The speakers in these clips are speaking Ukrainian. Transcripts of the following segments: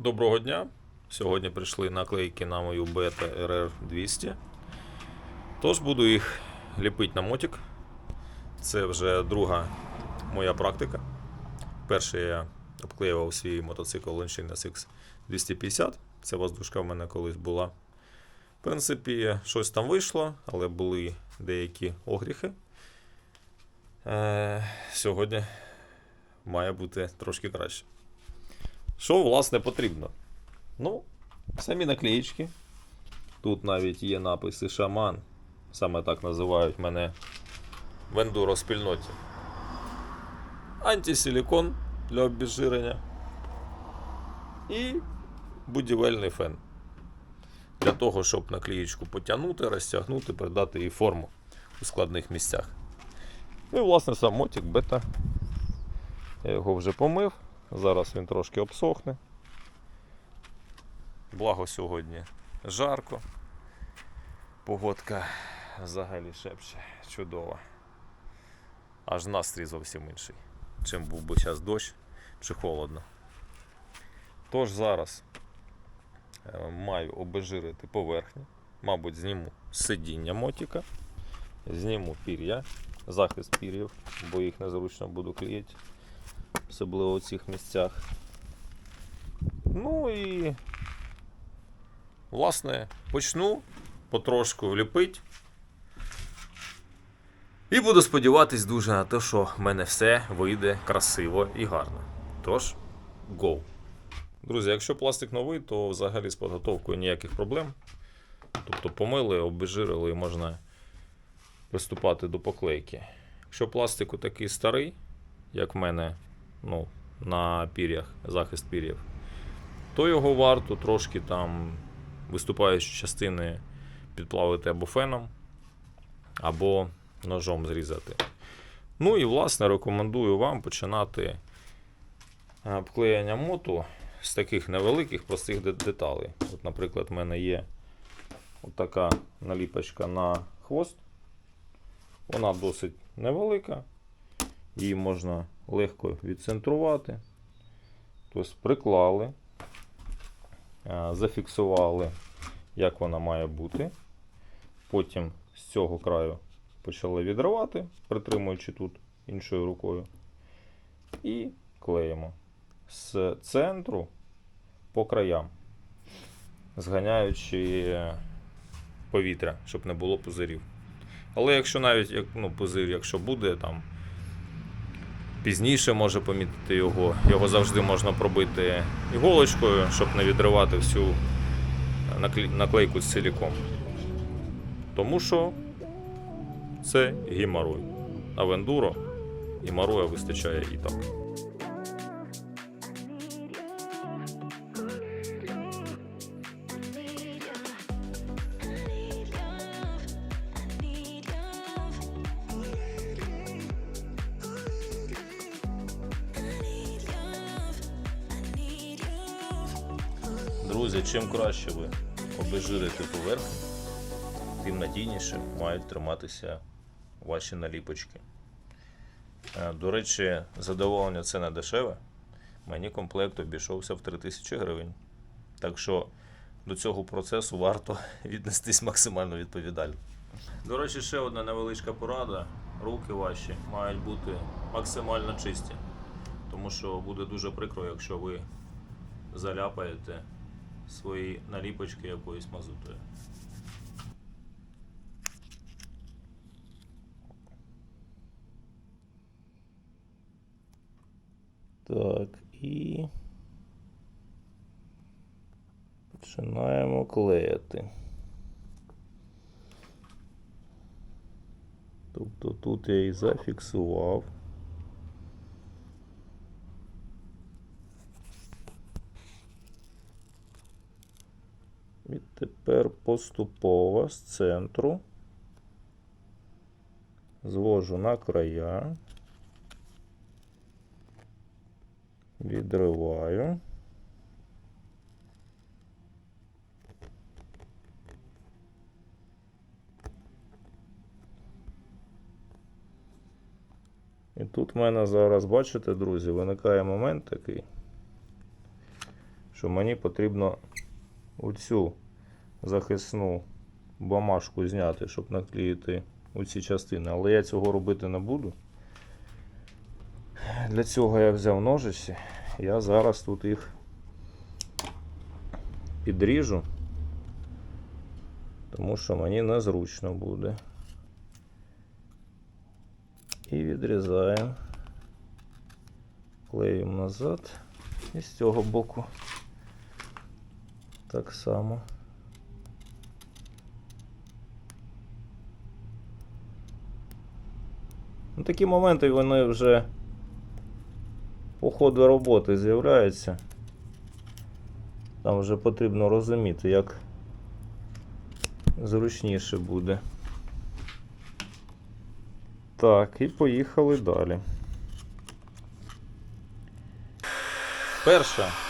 Доброго дня. Сьогодні прийшли наклейки на мою Beta RR200. Тож буду їх ліпити на мотик. Це вже друга моя практика. Перше я обклеював свій мотоцикл Longines SX 250. Ця воздушка в мене колись була. В принципі, щось там вийшло, але були деякі огріхи. Е, сьогодні має бути трошки краще. Що, власне, потрібно? Ну, самі наклеїчки. Тут навіть є написи шаман. Саме так називають мене в ендуро спільноті. Антисилікон для обезжирення. І будівельний фен. Для того, щоб наклеїчку потягнути, розтягнути, придати їй форму у складних місцях. Ну і, власне, сам мотик бета. Я його вже помив. Зараз він трошки обсохне. Благо сьогодні жарко. Погодка взагалі шепче. Чудова. Аж настрій зовсім інший. Чим був би зараз дощ чи холодно. Тож зараз е, маю обезжирити поверхню. Мабуть, зніму сидіння мотика, зніму пір'я, захист пір'їв, бо їх незручно буду клеїти особливо у цих місцях. Ну і власне почну потрошку ліпить. І буду сподіватись дуже на те, що в мене все вийде красиво і гарно. Тож, go! Друзі, якщо пластик новий, то взагалі з підготовкою ніяких проблем. Тобто помили, обезжирили і можна приступати до поклейки. Якщо пластику такий старий, як в мене ну, на пір'ях, захист пір'їв, то його варто трошки там виступаючі частини підплавити або феном, або ножом зрізати. Ну і, власне, рекомендую вам починати е, обклеєння моту з таких невеликих простих деталей. От, наприклад, в мене є от така наліпочка на хвост. Вона досить невелика. Її можна легко відцентрувати. Тобто приклали, зафіксували, як вона має бути. Потім з цього краю почали відривати, притримуючи тут іншою рукою. І клеїмо з центру по краям, зганяючи повітря, щоб не було пузирів. Але якщо навіть ну, пузир, якщо буде там пізніше може помітити його. Його завжди можна пробити іголочкою, щоб не відривати всю наклейку з силіком. Тому що це гімаруй. А в ендуро геморроя вистачає і так. Друзі, чим краще ви обезжирите поверхню, тим надійніше мають триматися ваші наліпочки. Е, До речі, задоволення це не дешеве. Мені комплект обійшовся в 3000 гривень. Так що до цього процесу варто віднестись максимально відповідально. До речі, ще одна невеличка порада. Руки ваші мають бути максимально чисті. Тому що буде дуже прикро, якщо ви заляпаєте свої наліпочки якоюсь мазутою. Так, і починаємо клеїти. Тобто тут я і зафіксував. І тепер поступово з центру звожу на края, відриваю. І тут в мене зараз, бачите, друзі, виникає момент такий, що мені потрібно оцю захисну бумажку зняти, щоб наклеїти у ці частини. Але я цього робити не буду. Для цього я взяв ножиці. Я зараз тут їх підріжу, тому що мені незручно буде. І відрізаємо. Клеїмо назад. І з цього боку так само. Ну, такі моменти вони вже по ходу роботи з'являються. Там вже потрібно розуміти, як зручніше буде. Так, і поїхали далі. Перша.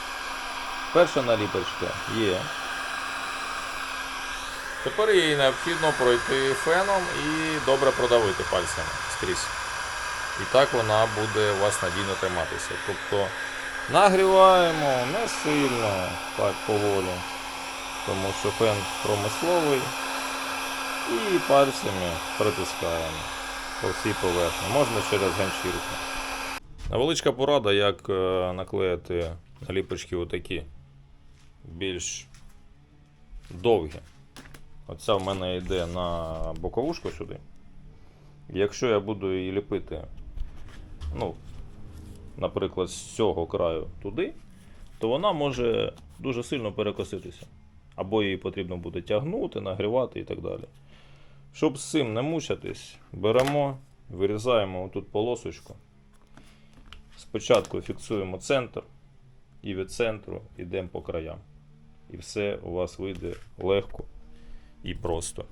Перша наліпочка є. Тепер її необхідно пройти феном і добре продавити пальцями скрізь. І так вона буде у вас надійно триматися. Тобто нагріваємо не сильно, так поволі, тому що фен промисловий. І пальцями притискаємо по всій поверхні. Можна через ганчірку. Невеличка порада, як е, наклеїти наліпочки отакі більш довгі. Оця в мене йде на боковушку сюди. Якщо я буду її ліпити, ну, наприклад, з цього краю туди, то вона може дуже сильно перекоситися. Або її потрібно буде тягнути, нагрівати і так далі. Щоб з цим не мучатись, беремо, вирізаємо отут полосочку. Спочатку фіксуємо центр і від центру йдемо по краям. І все у вас вийде легко і просто.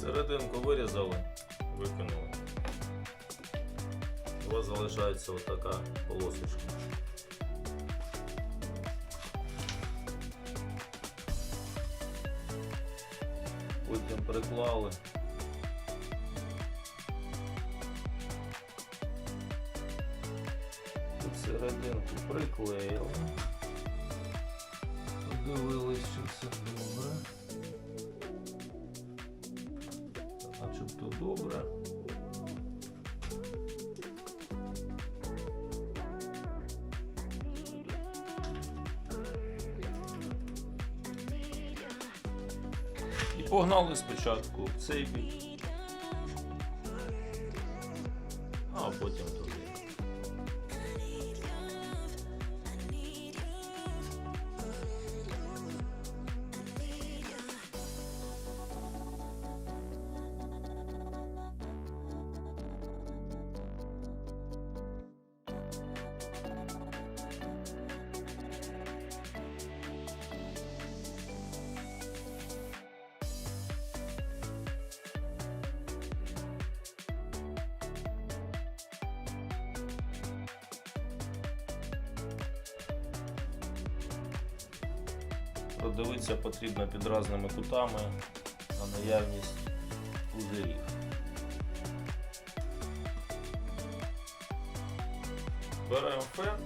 Серединку вирізали, викинули. У вас залишається отака полосочка. Потім приклали. Серединку приклеїли. Подивились, що все добре. Погнали спочатку цей бік, Продивитися потрібно під різними кутами на наявність пузирів. Беремо фен,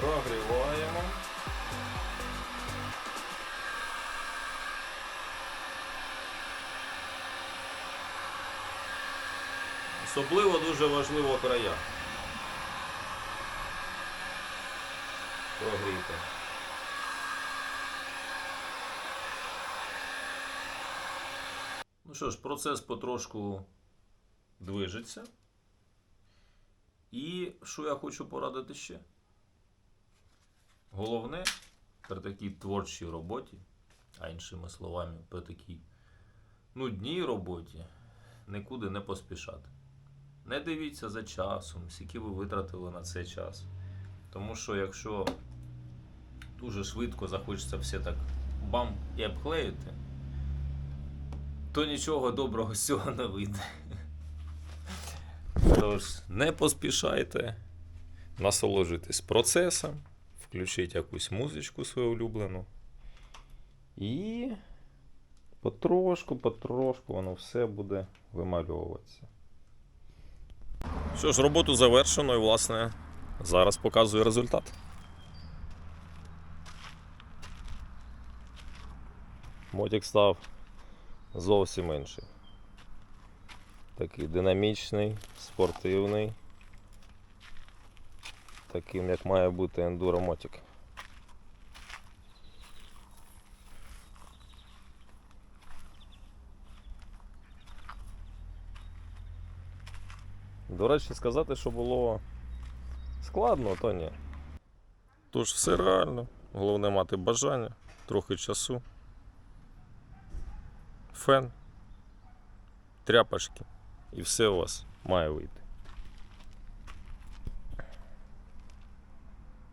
прогріваємо. Особливо дуже важливо края. Прогріти. Ну що ж, процес потрошку движеться. І що я хочу порадити ще? Головне при такій творчій роботі, а іншими словами, при такій нудній роботі нікуди не поспішати. Не дивіться за часом, скільки ви витратили на це час. Тому що якщо дуже швидко захочеться все так бам і обклеїти, то нічого доброго з цього не вийде. Тож не поспішайте, насолоджуйтесь процесом, включіть якусь музичку свою улюблену. І потрошку, потрошку воно все буде вимальовуватися. Що ж, роботу завершено і, власне, зараз показую результат. Мотик став зовсім інший. Такий динамічний, спортивний. Таким, як має бути ендуро мотик. До речі, сказати, що було складно, то ні. Тож все реально. Головне мати бажання, трохи часу. Фен, тряпочки. І все у вас має вийти.